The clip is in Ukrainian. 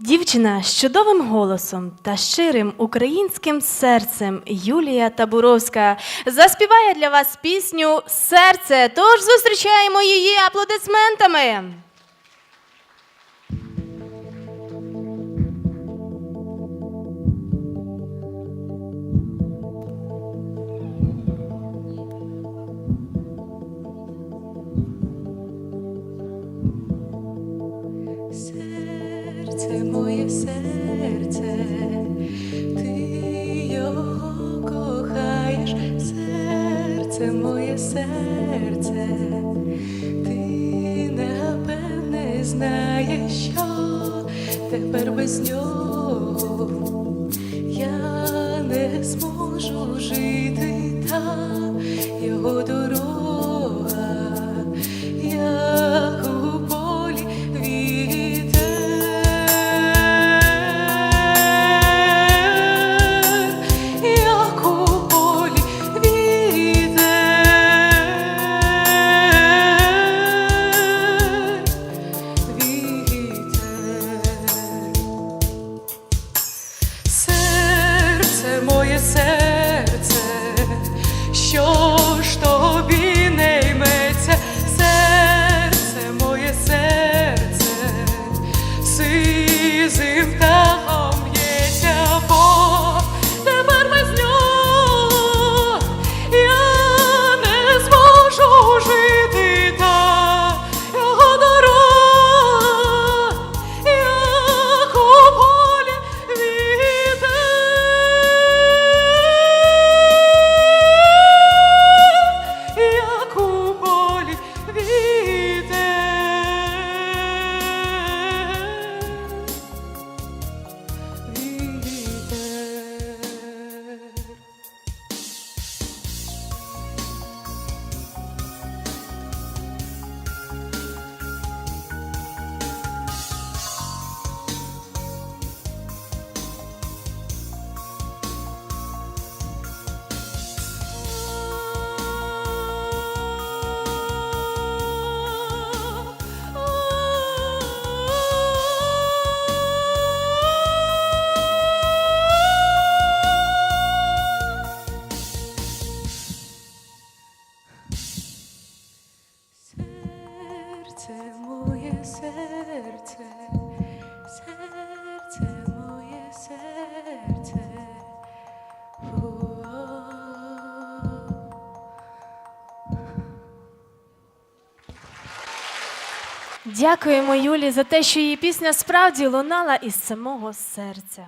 Дівчина з чудовим голосом та щирим українським серцем Юлія Табуровська заспіває для вас пісню Серце. Тож зустрічаємо її аплодисментами. Серце моє серце, ти його кохаєш, серце моє серце, ти напевне знаєш, що тепер без нього. Я не зможу жити Серце моє серце, серце моє серце. Дякуємо Юлі за те, що її пісня справді лунала із самого серця.